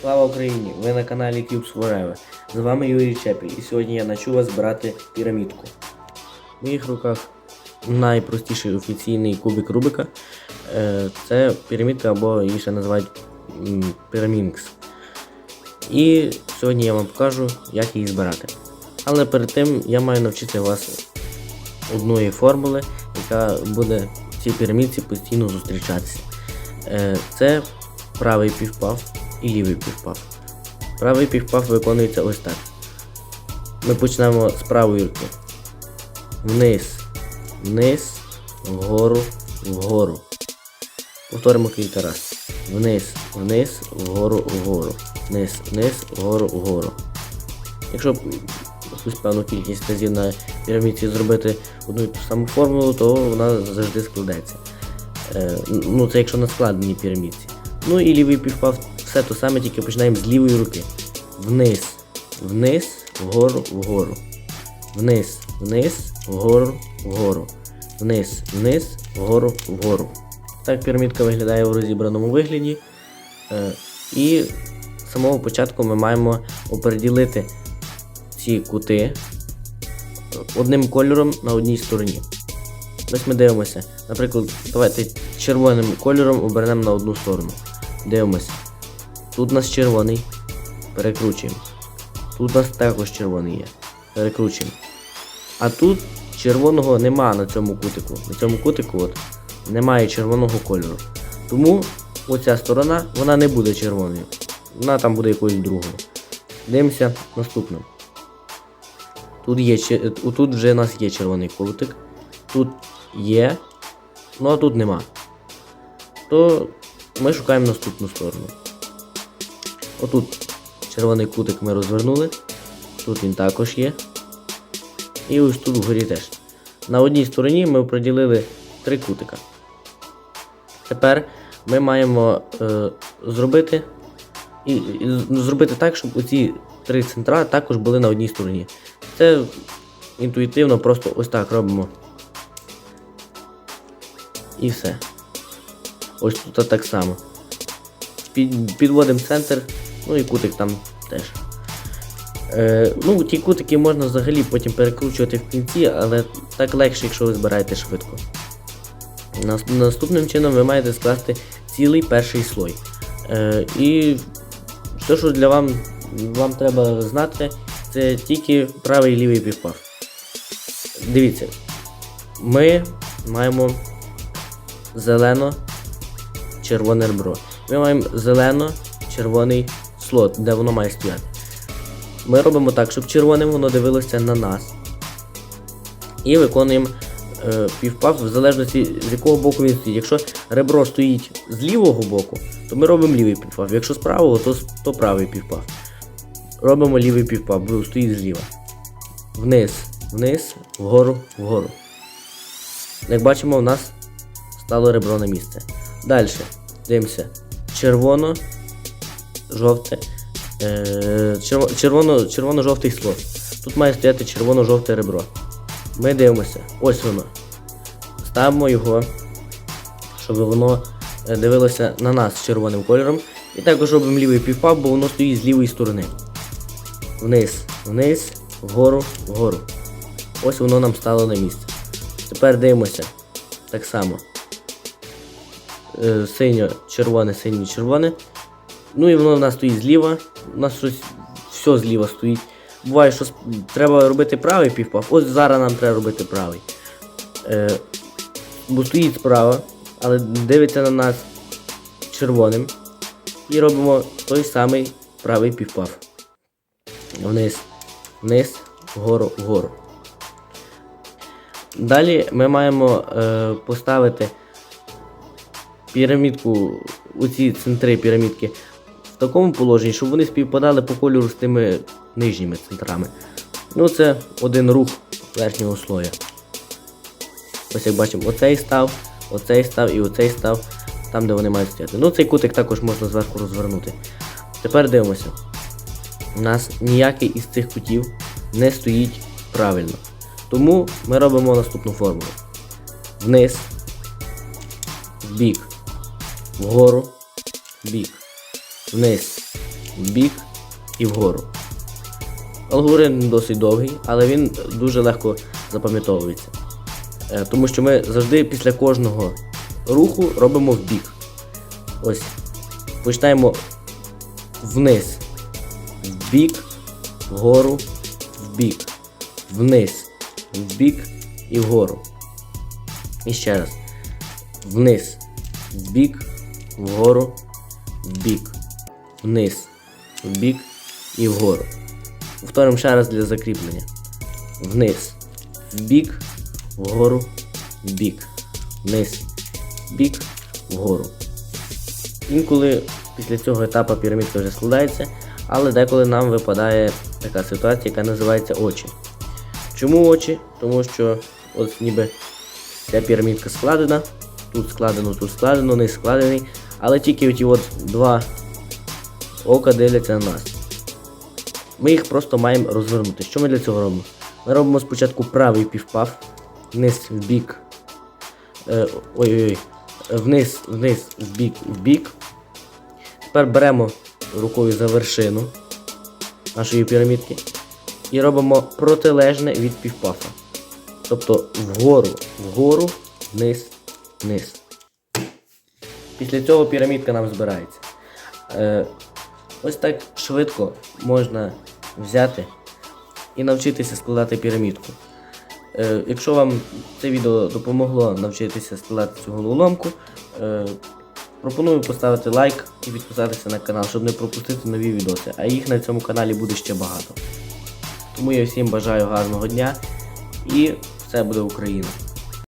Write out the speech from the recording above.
Слава Україні! Ви на каналі Cubes Forever. З вами Юрій Чепіль і сьогодні я навчу вас збирати пірамідку. В моїх руках найпростіший офіційний кубик Рубика. Е, Це пірамідка або її ще називають пірамінкс. І сьогодні я вам покажу, як її збирати. Але перед тим я маю навчити вас одної формули, яка буде в цій пірамідці постійно зустрічатися. Е, Це правий півпав і лівий півпав. Правий півпав виконується ось так. Ми почнемо з правої руки. Вниз, вниз, вгору, вгору. Повторимо кілька разів. Вниз, вниз, вгору, вгору. Вниз, вниз, вгору, вгору. Якщо якусь певну кількість разів на пірамідці зробити одну і ту саму формулу, то вона завжди складеться. Е, ну, це якщо на складеній пірамідці. Ну і лівий півпав все то саме, тільки починаємо з лівої руки. Вниз, вниз, вгору, вгору. Вниз, вниз, вгору, вгору. Вниз, вниз, вгору, вгору. Так пірамідка виглядає у розібраному вигляді. Е, і з самого початку ми маємо оприділити ці кути одним кольором на одній стороні. Ось ми дивимося. Наприклад, давайте червоним кольором обернемо на одну сторону. Дивимося. Тут у нас червоний. Перекручуємо. Тут у нас також червоний є. Перекручуємо. А тут червоного нема на цьому кутику. На цьому кутику от, немає червоного кольору. Тому оця сторона вона не буде червоною. Вона там буде якоюсь другою. Дивимося наступне. Тут є, тут вже у нас є червоний кутик. Тут є, ну а тут нема. То ми шукаємо наступну сторону. Отут червоний кутик ми розвернули. Тут він також є. І ось тут вгорі теж. На одній стороні ми приділили три кутика. Тепер ми маємо е, зробити і, і зробити так, щоб оці три центра також були на одній стороні. Це інтуїтивно просто ось так робимо. І все. Ось тут так само. Під, підводимо центр, ну і кутик там теж. Е, ну, ті кутики можна взагалі потім перекручувати в кінці, але так легше, якщо ви збираєте швидко. Наступним чином ви маєте скласти цілий перший слой. Е, і все, що для вам, вам треба знати, це тільки правий і лівий півпав. Дивіться, ми маємо зелено-червоне ребро. Ми маємо зелено-червоний слот, де воно має стояти. Ми робимо так, щоб червоним воно дивилося на нас. І виконуємо е, півпав в залежності з якого боку він стоїть. Якщо ребро стоїть з лівого боку, то ми робимо лівий півпав. Якщо з правого, то, то правий півпав. Робимо лівий півпав, бо стоїть зліва. Вниз, вниз, вгору, вгору. Як бачимо, у нас стало ребро на місце. Далі. Дивимося. Червоно, жовте. Е, червоно, червоно-жовтий слот. Тут має стояти червоно-жовте ребро. Ми дивимося. Ось воно. Ставимо його, щоб воно е, дивилося на нас червоним кольором. І також робимо лівий півпав, бо воно стоїть з лівої сторони. Вниз, вниз, вгору, вгору. Ось воно нам стало на місце. Тепер дивимося. Так само. Е, Синьо-червоне, синьо-червоне. Ну і воно в нас стоїть зліва. У нас щось все зліва стоїть. Буває, що треба робити правий півпав. Ось зараз нам треба робити правий. Е, бо стоїть справа, але дивиться на нас червоним. І робимо той самий правий півпав. Вниз, вниз, вгору, вгору. Далі ми маємо е, поставити пірамідку, у ці центри пірамідки такому положенні, щоб вони співпадали по кольору з тими нижніми центрами. Ну, це один рух верхнього слоя. Ось як бачимо, оцей став, оцей став і оцей став там, де вони мають стояти. Ну, цей кутик також можна зверху розвернути. Тепер дивимося. У нас ніякий із цих кутів не стоїть правильно. Тому ми робимо наступну формулу. Вниз, вбік, вгору, вбік, вниз, в бік і вгору. Алгоритм досить довгий, але він дуже легко запам'ятовується. Е, Тому що ми завжди після кожного руху робимо в бік. Ось. Починаємо вниз, в бік, вгору, в бік, вниз, в бік і вгору. І ще раз. Вниз, в бік, вгору, в бік, вниз, в бік і вгору. Повторимо ще раз для закріплення. Вниз, в бік, вгору, в бік, вниз, в бік, вгору. Інколи після цього етапу пірамідка вже складається, але деколи нам випадає така ситуація, яка називається очі. Чому очі? Тому що от ніби ця пірамідка складена, тут складено, тут складено, низ складений, але тільки ті от два ока дивляться на нас. Ми їх просто маємо розвернути. Що ми для цього робимо? Ми робимо спочатку правий півпав, вниз в бік. Е, ой-ой-ой. Вниз, вниз, в бік, в бік. Тепер беремо рукою за вершину нашої пірамідки і робимо протилежне від півпафа. Тобто вгору, вгору, вниз, вниз. Після цього пірамідка нам збирається. Ось так швидко можна взяти і навчитися складати пірамідку. Е, якщо вам це відео допомогло навчитися складати цю головоломку, е, пропоную поставити лайк і підписатися на канал, щоб не пропустити нові відоси. А їх на цьому каналі буде ще багато. Тому я всім бажаю гарного дня і все буде Україна!